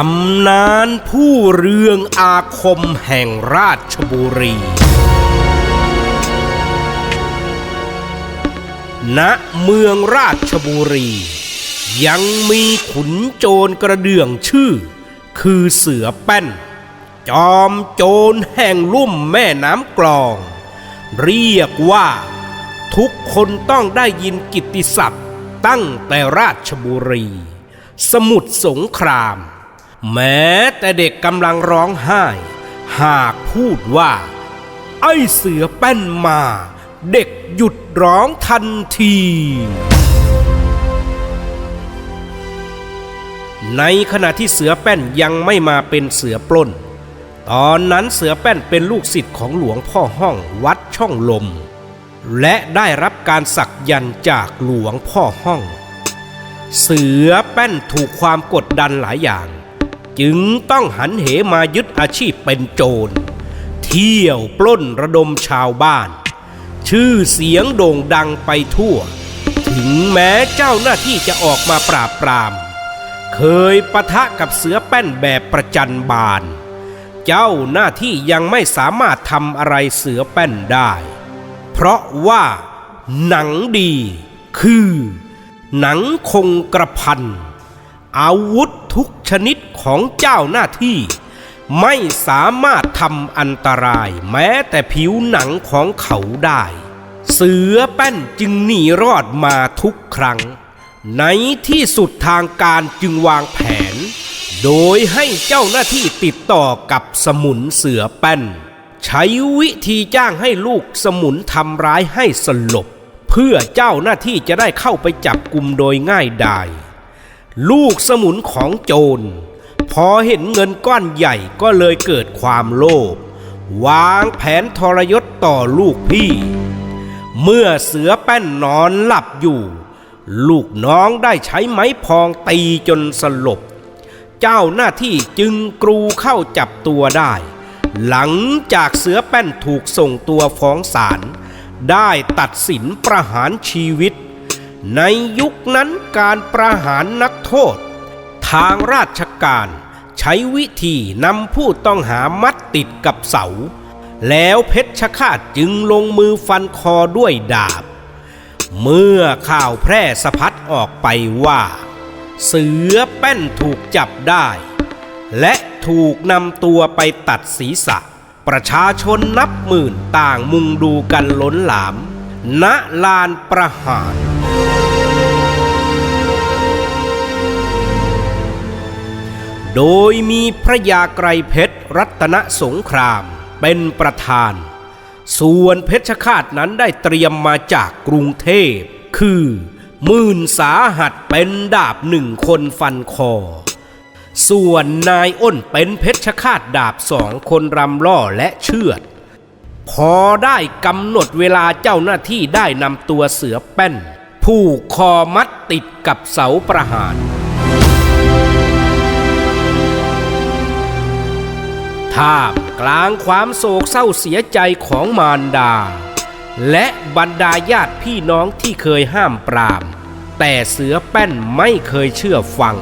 ตำนานผู้เรืองอาคมแห่งราชบุรี ณ เมืองราชบุรี ยังมีขุนโจรกระเดื่องชื่อ คือเสือแป้น จอมโจรแห่งลุ่มแม่น้ำกลอง เรียกว่า ทุกคนต้องได้ยินกิตติศัพท์ตั้งแต่ราชบุรี สมุทรสงคราม แม้แต่เด็กกำลังร้องไห้ หากพูดว่า ไอ้เสือแป้นมา เด็กหยุดร้องทันที ในขณะที่เสือแป้นยังไม่มาเป็นเสือปล้น ตอนนั้นเสือแป้นเป็นลูกศิษย์ของหลวงพ่อห้องวัดช่องลม และได้รับการสักยันจากหลวงพ่อห้องเสือแป้นถูกความกดดันหลายอย่าง จึงต้องหันเหมายึดอาชีพเป็นโจร เที่ยวปล้นระดมชาวบ้าน ชื่อเสียงโด่งดังไปทั่ว ถึงแม้เจ้าหน้าที่จะออกมาปราบปราม เคยปะทะกับเสือแป้นแบบประจันบาน เจ้าหน้าที่ยังไม่สามารถทำอะไรเสือแป้นได้ เพราะว่า หนังดีคือ หนังคงกระพันอาวุธทุกชนิดของเจ้าหน้าที่ ไม่สามารถทำอันตรายแม้แต่ผิวหนังของเขาได้ เสือแป้นจึงหนีรอดมาทุกครั้ง ในที่สุดทางการจึงวางแผน โดยให้เจ้าหน้าที่ติดต่อกับสมุนเสือแป้น ใช้วิธีจ้างให้ลูกสมุนทำร้ายให้สลบ เพื่อเจ้าหน้าที่จะได้เข้าไปจับกลุ่มโดยง่ายดาย ลูกสมุนของโจร พอเห็นเงินก้อนใหญ่ก็เลยเกิดความโลภวางแผนทรยศต่อลูกพี่ เมื่อเสือแป้นนอนหลับอยู่ ลูกน้องได้ใช้ไม้พองตีจนสลบ เจ้าหน้าที่จึงกรูเข้าจับตัวได้ หลังจากเสือแป้นถูกส่งตัวฟ้องศาลได้ตัดสินประหารชีวิต ในยุคนั้นการประหารนักโทษ ทางราชการใช้วิธีนำผู้ต้องหามัดติดกับเสา แล้วเพชฌฆาตจึงลงมือฟันคอด้วยดาบ เมื่อข่าวแพร่สะพัดออกไปว่า เสือแป้นถูกจับได้ และถูกนำตัวไปตัดศีรษะ ประชาชนนับหมื่นต่างมุงดูกันล้นหลาม ณลานประหาร โดยมีพระยาไกรเพชรรัตนสงครามเป็นประธาน ส่วนเพชฌฆาตนั้นได้เตรียมมาจากกรุงเทพ คือมื่นสาหัสเป็นดาบหนึ่งคนฟันคอ ส่วนนายอ้นเป็นเพชฌฆาตดาบสองคนรำล่อและเชือด พอได้กำหนดเวลาเจ้าหน้าที่ได้นำตัวเสือแป้น ผูกคอมัดติดกับเสาประหารท่ามกลางความโศกเศร้าเสียใจของมารดา และบรรดาญาติพี่น้องที่เคยห้ามปราม แต่เสือแป้นไม่เคยเชื่อฟัง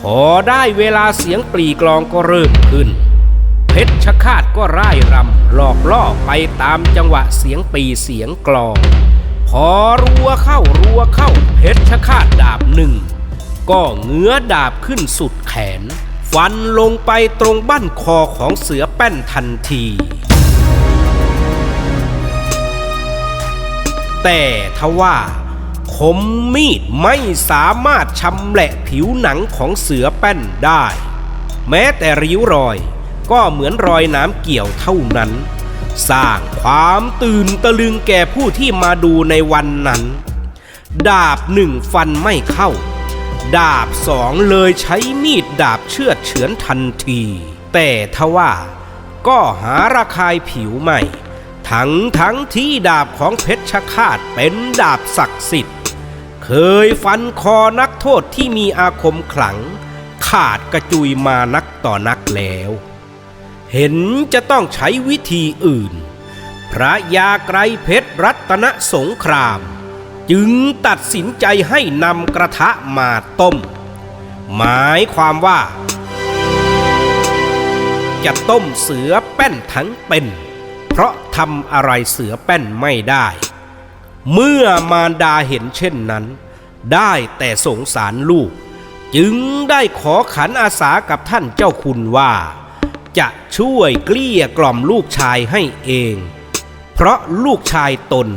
พอได้เวลาเสียงปรีกลองก็เริ่มขึ้น เพชฌฆาตก็ร่ายรำหลอกล่อไปตามจังหวะเสียงปีเสียงกลอง พอรัวเข้ารัวเข้าเพชฌฆาตดาบหนึ่ง ก็เงื้อดาบขึ้นสุดแขน ฟันลงไปตรงบั้นคอของเสือแป้นทันที แต่ทว่าคมมีดไม่สามารถชำแหละผิวหนังของเสือแป้นได้ แม้แต่ริ้วรอยก็เหมือนรอยน้ำเกี่ยวเท่านั้น สร้างความตื่นตะลึงแก่ผู้ที่มาดูในวันนั้น ดาบหนึ่งฟันไม่เข้า ดาบสองเลยใช้มีดดาบเชือดเฉือนทันที แต่ทว่าก็หาระคายผิวไม่ ทั้งทั้งที่ดาบของเพชฌฆาตเป็นดาบศักดิ์สิทธิ์ เคยฟันคอนักโทษที่มีอาคมขลัง ขาดกระจุยมานักต่อนักแล้ว เห็นจะต้องใช้วิธีอื่น พระยาไกรเพชรรัตนสงคราม จึงตัดสินใจให้นำกระทะมาต้ม หมายความว่า จะต้มเสือแป้นทั้งเป็น เพราะทำอะไรเสือแป้นไม่ได้ เมื่อมารดาเห็นเช่นนั้น ได้แต่สงสารลูก จึงได้ขอขันอาสากับท่านเจ้าคุณว่า จะช่วยเกลี้ยกล่อมลูกชายให้เอง เพราะลูกชายตน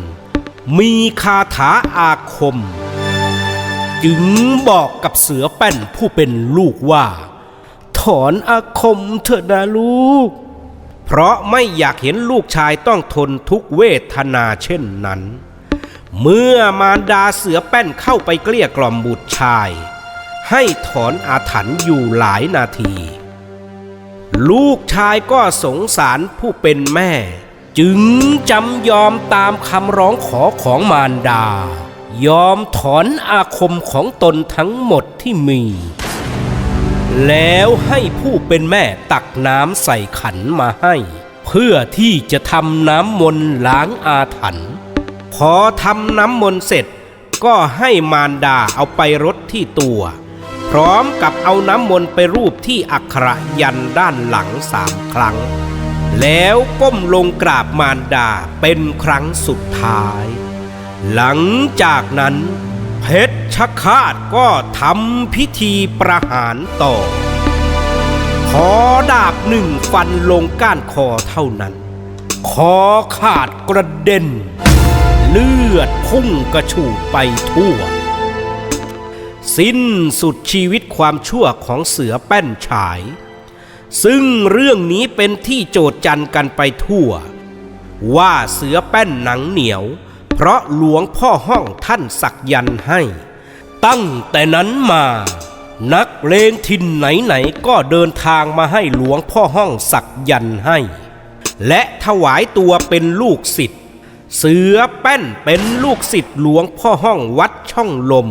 มีคาถาอาคม จึงบอกกับเสือแป้นผู้เป็นลูกว่า ถอนอาคมเถอะนะลูก เพราะไม่อยากเห็นลูกชายต้องทนทุกเวทนาเช่นนั้น เมื่อมารดาเสือแป้นเข้าไปเกลี้ยกล่อมบุตรชาย ให้ถอนอาถรรพ์อยู่หลายนาที ลูกชายก็สงสารผู้เป็นแม่ จึงจำยอมตามคำร้องขอของมารดา ยอมถอนอาคมของตนทั้งหมดที่มี แล้วให้ผู้เป็นแม่ตักน้ำใส่ขันมาให้ เพื่อที่จะทำน้ำมนต์ล้างอาถรรพ์พอทำน้ำมนต์เสร็จ ก็ให้มารดาเอาไปรดที่ตัว พร้อมกับเอาน้ำมนต์ไปรูปที่อักขระยันด้านหลังสามครั้ง แล้วก้มลงกราบมารดาเป็นครั้งสุดท้าย หลังจากนั้นเพชรชคาตก็ทำพิธีประหารต่อ ขอดาบหนึ่งฟันลงก้านคอเท่านั้น คอขาดกระเด็น เลือดพุ่งกระฉูดไปทั่ว สิ้นสุดชีวิตความชั่วของเสือแป้นฉาย ซึ่งเรื่องนี้เป็นที่โจดจันกันไปทั่ว ว่าเสือแป้นหนังเหนียว เพราะหลวงพ่อห้องท่านสักยันให้ ตั้งแต่นั้นมา นักเลงทินไหนๆก็เดินทางมาให้หลวงพ่อห้องสักยันให้ และถวายตัวเป็นลูกศิษย์เสือแป้นเป็นลูกศิษย์หลวงพ่อห้องวัดช่องลม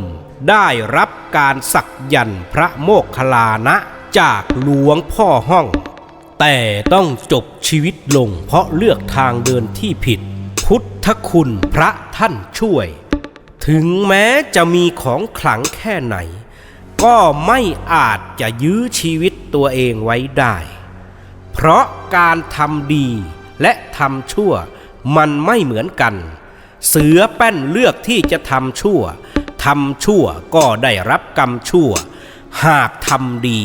ได้รับการสักยันพระโมคคัลลานะจากหลวงพ่อห้อง แต่ต้องจบชีวิตลงเพราะเลือกทางเดินที่ผิด พุทธคุณพระท่านช่วย ถึงแม้จะมีของขลังแค่ไหน ก็ไม่อาจจะยื้อชีวิตตัวเองไว้ได้ เพราะการทำดีและทำชั่วมันไม่เหมือนกัน เสือแป้นเลือกที่จะทำชั่ว ทำชั่วก็ได้รับกรรมชั่ว หากทำดี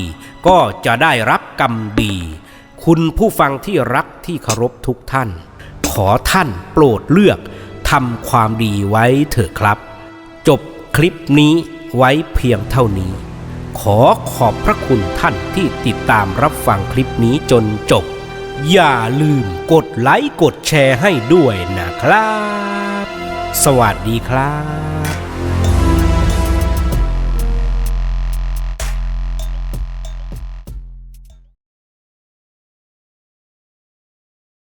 ก็จะได้รับกรรมดี คุณผู้ฟังที่รักที่เคารพทุกท่าน ขอท่านโปรดเลือกทำความดีไว้เถอะครับ จบคลิปนี้ไว้เพียงเท่านี้ ขอขอบพระคุณท่านที่ติดตามรับฟังคลิปนี้จนจบ อย่าลืมกดไลค์กดแชร์ให้ด้วยนะครับ สวัสดีครับ